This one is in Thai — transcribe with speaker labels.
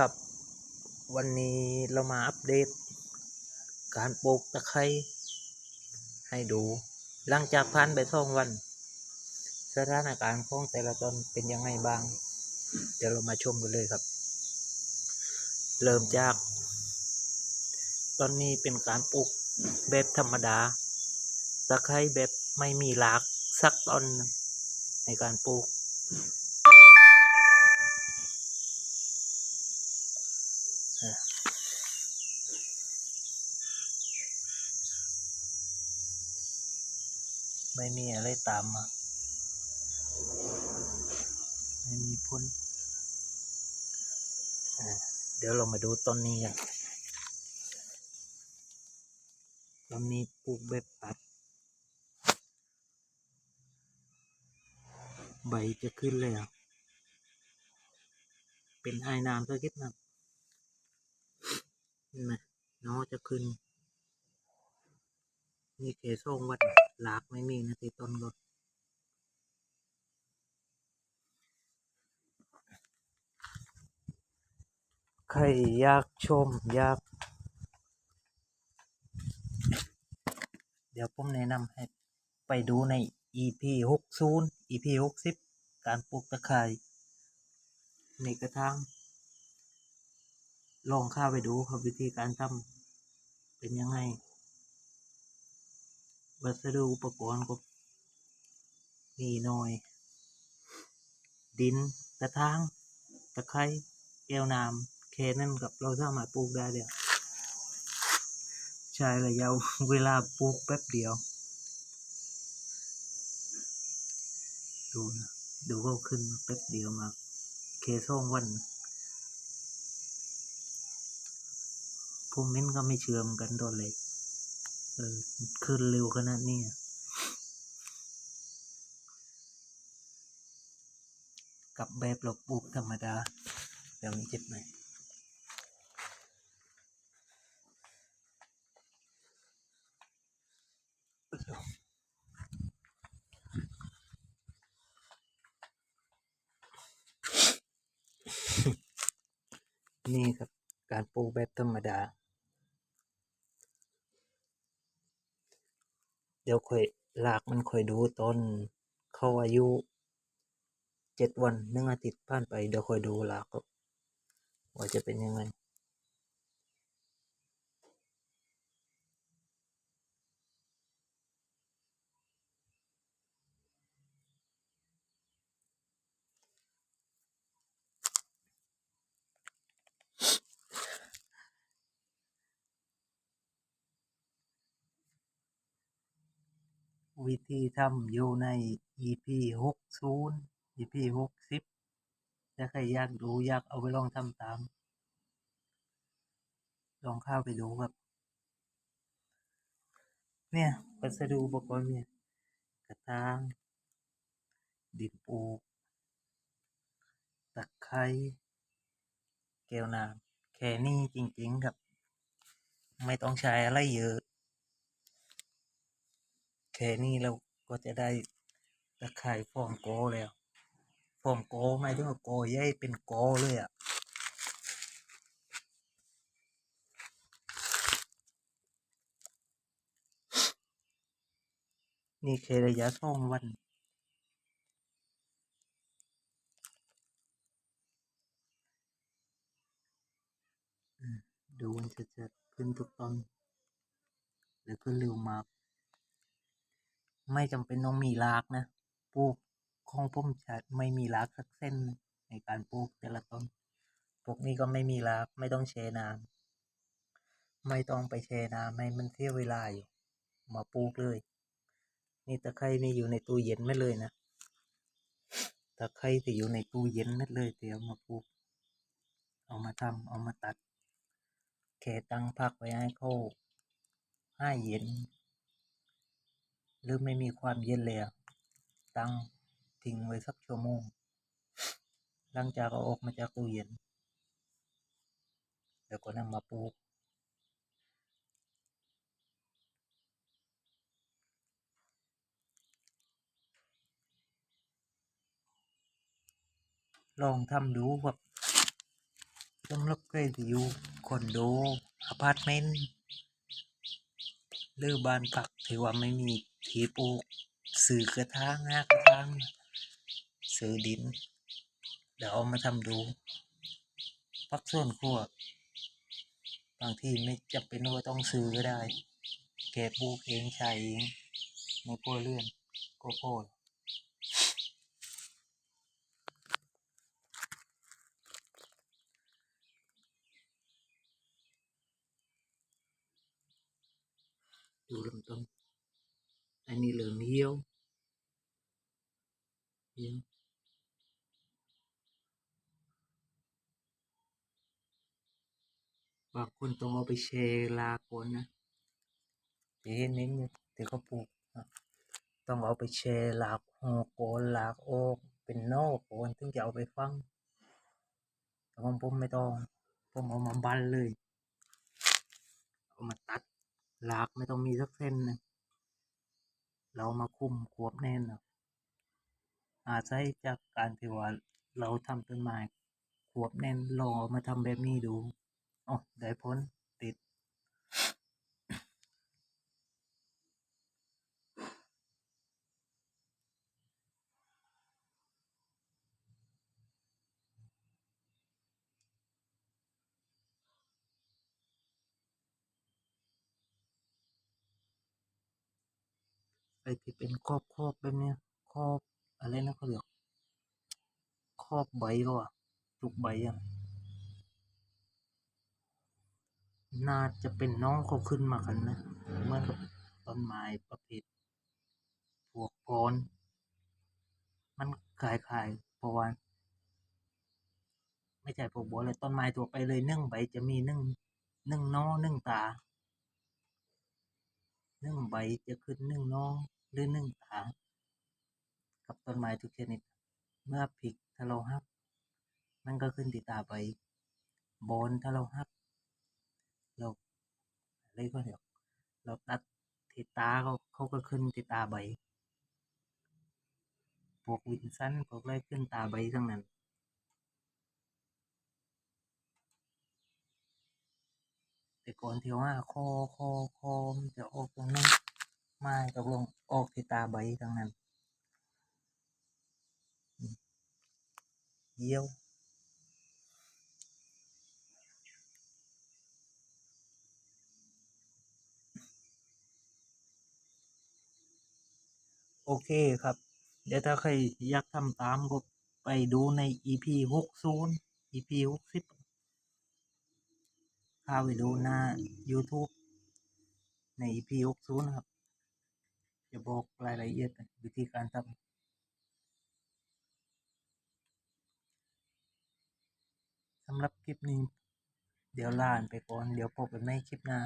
Speaker 1: ครับ วันนี้เรามาอัปเดต การปลูกตะไคร้ให้ดูหลังจากผ่านไปสองวัน สถานการณ์ของแต่ละต้นเป็นยังไงบ้าง เดี๋ยวเรามาชมกันเลยครับ เริ่มจาก ตอนนี้เป็นการปลูกแบบธรรมดา ตะไคร้แบบไม่มีรากสักต้นในการปลูก ไม่มีอะไรตามมาไม่มีพ้นเดี๋ยวเรามาดูต้นนี้กันต้นนี้ปลูกแบบปัด ใบจะขึ้นเลยอะเป็นไอ้น้ำสักนิดนะเห็ นไหมน้อจะขึ้น นี่เคส่งวัดหลากไม่มีนะที่ต้นก็ใครอยากชมอยาก เดี๋ยวผมแนะนำให้ไปดูใน EP หกศูนย์ EP หกสิบการปลูกตะไคร้ในกระถาง ลองเข้าไปดูครับวิธีการทำเป็นยังไง วัสดุอุปกรณ์ก็มีหน่อย ดินกระถางตะไคร้แก้วน้ำแค่นั้นกับเราสามารถปลูกได้เดียวใช้ระยะเวลาปลูกแป๊บเดียว ดูนะดูก็ขึ้นแป๊บเดียวมาเคส่งวันผ มเม้นก็ไม่เชื่อมกันตอนเลยเออขึ้นเร็วขนาดนี้กับแบบเราปลูกธรรมดาเดี๋ยวมีเจ็บไหมนี่ครับ การปลูกแบบธรรมดา เดี๋ยวค่อยลากมันค่อยดูตอนเขาอายุเจ็ดวันหนึ่งอาทิตย์ผ่านไปเดี๋ยวค่อยดูลากว่าจะเป็นยังไง วิธีทำอยู่ใน EP หกศูนย์ EP หกสิบถ้าใครอยากดูอยากเอาไปลองทำตาม ลองเข้าไปดูครับ เนี่ยวัสดุอุปกรณ์เนี่ยกระถางดินปูตะไคร้แก้วน้ำแค่นี้จริงๆครับ ไม่ต้องใช้อะไรเยอะ ค่นี้เราก็จะได้ตะไคร้ฟอร์มโกแล้วฟอร์มโกหมายถึงว่าโกใหญ่เป็นโกเลยอะนี่แค่ระยะสองวันดูมันจะจะขึ้นทุกต้นหรือขึ้นเร็วมาก ไม่จำเป็นต้องมีรากนะปลูกของผมจะไม่มีรากสักเส้นในการปลูกแต่ละต้นพวกนี้ก็ไม่มีรากไม่ต้องแช่น้ำไม่ต้องไปแช่น้ำให้มันเสียเวลาอยู่ มาปลูกเลย นี่ตะไคร้นี่อยู่ในตู้เย็นไม่เลยนะตะไคร้ที่อยู่ในตู้เย็นไม่เลยเดี๋ยวมาปลูก เอามาทำเอามาตัด แค่ตั้งพักไว้ให้เขาให้เย็น หรือไม่มีความเย็นเลยอะตั้งทิ้งไว้สักชั่วโมง หลังจากเอาออกมาจากตู้เย็น แล้วก็นำมาปลูก ลองทำดูครับสำหรับใครที่อยู่คอนโดอพาร์ตเมนต์หรือบ้านพักที่ว่าไม่มี ทีปลูกซื้อกระถางหากระถางซื้อดินแล้วเอามาทำดูพักส่วนครัวบางที่ไม่จำเป็นว่าต้องซื้อก็ได้ แกปลูกเองใช้เองในครัวเรือนก็พอดูลำต้น อันนี้เหลืองเหี่ยวเหี่ยวบางคนต้องเอาไปแช่ลาก่อนนะที่เห็นนี่อยู่ที่เขาปลูกต้องเอาไปแช่ลากหอกก่อนลากออกเป็นนอกก่อนถึงจะเอาไปฟังแต่ของผมไม่ต้องผมเอามาบันเลย เอามาตัดลากไม่ต้องมีสักเส้นนึง เรามาคุมควบแน่นนะอาศัยจากการที่ว่าเราทำต้นไม้ควบแน่นลองเอมาทำแบบนี้ดูอ๋อได้ผลติด ที่เป็นครอบครอบแบบเนี้ยครอบอะไรนะเขาเรียกครอบใบก็อะทุกใบอะน่าจะเป็นน้องเขาขึ้นมากันนะเหมือนกับต้นไม้ประเภทพวกพรมันคล้ายเพราะว่าไม่ใช่พวกบัวเลยต้นไม้ทั่วไปเลยนึ่งใบจะมีนึ่งนึ่งหนอนึ่งตานึ่งใบจะขึ้นนึ่งหนอ หรือหนึ่งตากับต้นไม้ทุกชนิด เมื่อพริกถ้าเราหัก มันก็ขึ้นที่ตาใบบอนถ้าเราหัก เราอะไรก็เดี๋ยวเราตัดที่ตาเขาเขาก็ขึ้นที่ตาใบพวกวินสันพวกอะไรขึ้นตาใบทั้งนั้นแต่ก่อนที่ว่าคอคอคอมันจะออกตรงนั้นไม่ตกลงออกที่ตา ใบทั้งนั้น เยี่ยวโอเคครับ เดี๋ยวถ้าใครอยากทำตามก็ไปดูใน EP หกศูนย์ EP หกสิบเข้าไปดูหน้า YouTube ใน EP หกศูนย์ครับ จะบอกรายละเอียดวิธีการทำสำหรับคลิปนี้ เดี๋ยวลาไปก่อน เดี๋ยวพบกันในคลิปหน้า